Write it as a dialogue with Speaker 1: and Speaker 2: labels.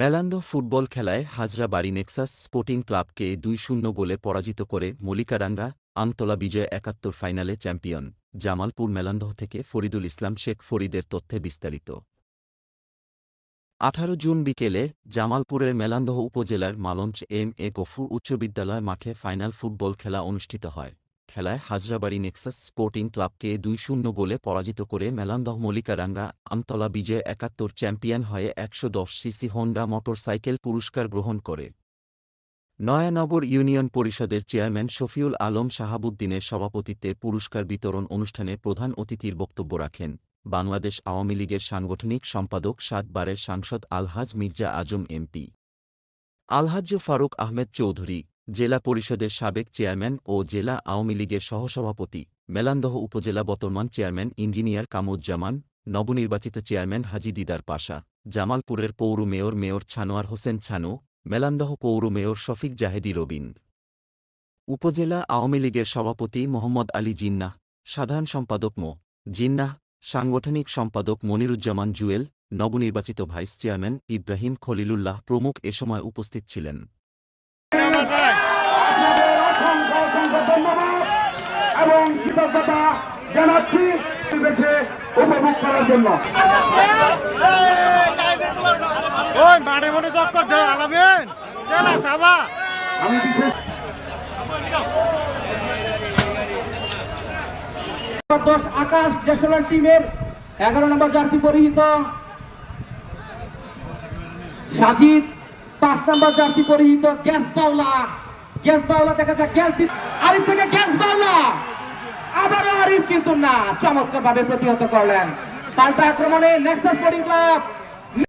Speaker 1: মেলান্ডো football খেলায় Hazrabari Nexus sporting ক্লাবকে দুই শূন্য গোলে পরাজিত করে মলিকারাঙ্গা আমতলা বিজয় একাত্তর ফাইনালে চ্যাম্পিয়ন। জামালপুর মেলান্দহ থেকে ফরিদুল ইসলাম, শেখ ফরিদের তথ্যে বিস্তারিত। আঠারো জুন বিকেলে জামালপুরের মেলান্দহ উপজেলার মালঞ্চ এম এ গফুর উচ্চ বিদ্যালয় মাঠে ফাইনাল ফুটবল খেলা অনুষ্ঠিত হয়। খেলায় হাজরাবাড়ি নেক্সাস স্পোর্টিং ক্লাবকে দুই শূন্য গোলে পরাজিত করে মেলান্দহ মলিকারাঙ্গা আমতলা বিজয় একাত্তর চ্যাম্পিয়ন হয়ে একশো দশ সিসি হোন্ডা মোটরসাইকেল পুরস্কার গ্রহণ করে। নয়ানগর ইউনিয়ন পরিষদের চেয়ারম্যান শফিউল আলম শাহাবুদ্দিনের সভাপতিত্বে পুরস্কার বিতরণ অনুষ্ঠানে প্রধান অতিথির বক্তব্য রাখেন। বাংলাদেশ আওয়ামী লীগের সাংগঠনিক সম্পাদক সাতবারের সাংসদ আলহাজ মির্জা আজম এমপি। আলহাজ্য ফারুক আহমেদ চৌধুরী জেলা পরিষদের সাবেক চেয়ারম্যান ও জেলা আওয়ামী লীগের সহসভাপতি, মেলান্দহ উপজেলা বর্তমান চেয়ারম্যান ইঞ্জিনিয়ার কামুজ্জামান নবনির্বাচিত চেয়ারম্যান হাজি দিদার পাশা, জামালপুরের পৌর মেয়র মেয়র ছানোয়ার হোসেন ছানু, মেলান্দহ পৌর মেয়র শফিক জাহেদি রবিন। উপজেলা আওয়ামী লীগের সভাপতি মোহাম্মদ আলী জিন্নাহ, সাধারণ সম্পাদক মো, জিন্নাহ, সাংগঠনিক সম্পাদক মনিরুজ্জামান জুয়েল, নবনির্বাচিত ভাইস চেয়ারম্যান ইব্রাহিম খলিলুল্লাহ প্রমুখ এ সময় উপস্থিত ছিলেন।
Speaker 2: আপনাদের অসংখ্য অসংখ্য ধন্যবাদ। এবং কৃতজ্ঞতা জানাচ্ছি দেশে উপভোগ করার জন্য।
Speaker 3: মাঠে মনে চক্কর আলামেন।
Speaker 2: আমি বিশেষ
Speaker 4: দশ আকাশ দেশলার টিমের এগারো নম্বর জার্সি পরিহিত সাজিদ পাঁচ নম্বর জার্সি পরিহিত গ্যাস পাওলা গ্যাস পাওলা দেখা যাক, গ্যাস আরিফ থেকে গ্যাস পাওলা আবারও আরিফ কিন্তু না চমৎকার ভাবে প্রতিহত করলেন। পাল্টা আক্রমণে নেক্সাস স্পোর্টিং ক্লাব